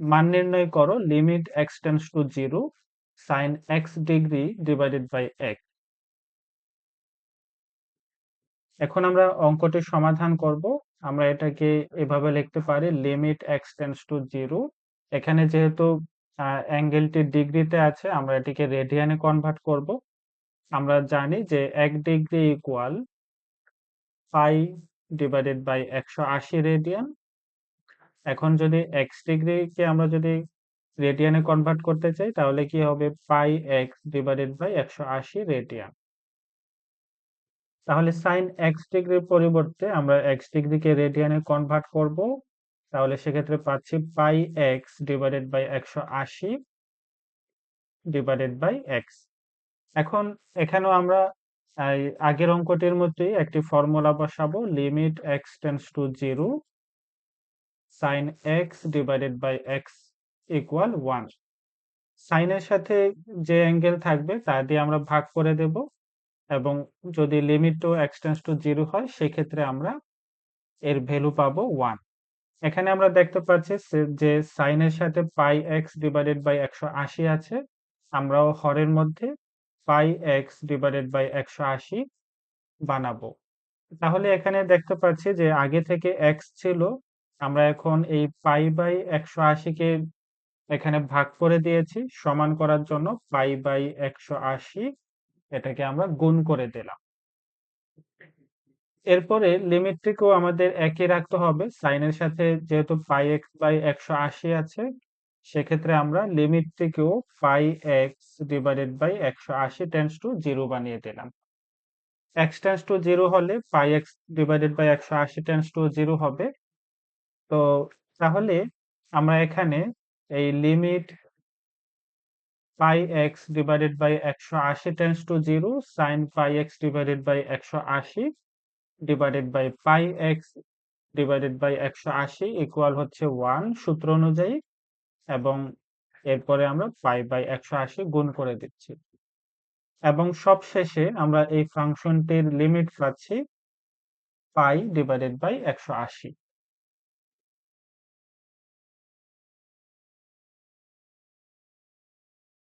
মান নির্ণয় করো limit x tends to zero sine x degree divided by x এখন আমরা অঙ্কটি সমাধান করব। আমরা এটাকে এভাবে লিখতে পারি limit x tends to zero এখানে যেহেতু অ্যাঙ্গেলটি ডিগ্রিতে আছে, আমরা এটিকে রেডিয়ানে কনভার্ট করব। আমরা জানি যে এক degree equal pi divided by একশো আশি রেডিয়ান এখন যদি এক্স ডিগ্রিকে আমরা যদি রেডিয়ানে কনভার্ট করতে চাই, তাহলে কি হবে? পাই এক্স ডিভাইডেড বাই একশো আশি রেডিয়ান তাহলে সাইন এক্স ডিগ্রির পরিবর্তে আমরা এক্স ডিগ্রিকে রেডিয়ানে কনভার্ট করব। তাহলে সেক্ষেত্রে পাচ্ছি পাই এক্স ডিভাইডেড বাই একশো আশি ডিভাইডেড বাই এক্স এখন এখানেও আমরা আগের অঙ্কটির মধ্যেই একটি ফর্মুলা বসাবো limit x tends to zero sine x divided by x equal one সাইনের সাথে যে অ্যাঙ্গেল থাকবে, তা দিয়ে আমরা ভাগ করে দেব। এবং যদি limit to x tends to zero হয়, সেক্ষেত্রে আমরা এর ভ্যালু পাবো ওয়ান এখানে আমরা দেখতে পাচ্ছি যে সাইনের সাথে পাই এক্স ডিভাইডেড বাই একশো আশি আছে। আমরাও হরের মধ্যে পাই এক্স ডিভাইডেড বাই একশো আশি বানাবো। তাহলে এখানে দেখতে পাচ্ছি যে আগে থেকে এক্স ছিল আমরা এখন এই পাই বাই একশো আশিকে এখানে ভাগ করে দিয়েছি, সমান করার জন্য পাই বাই একশো আশি এটাকে আমরা গুণ করে দিলাম। এরপরে লিমিটটিকেও আমাদের একই রাখতে হবে, সাইনের সাথে যেহেতু পাই এক্স বাই একশো আশি আছে, সেক্ষেত্রে আমরা লিমিটটিকেও পাই এক্স ডিভাইডেড বাই একশো আশি টেন্স টু জিরো বানিয়ে দিলাম। এক্স টেন্স টু জিরো হলে পাই এক্স ডিভাইডেড বাই একশো আশি টেন্স টু জিরো হবে তো তাহলে আমরা এখানে এই limit pi x divided by একশো আশি tends to zero sine pi x divided by একশো আশি divided by pi x divided by একশো আশি ইকুয়াল হচ্ছে ওয়ান সূত্র অনুযায়ী এবং এরপরে আমরা পাই বাই একশো আশি গুণ করে দিচ্ছি। এবং সব শেষে আমরা এই ফাংশনটির লিমিট পাচ্ছি পাই ডিভাইডেড বাই একশো আশি।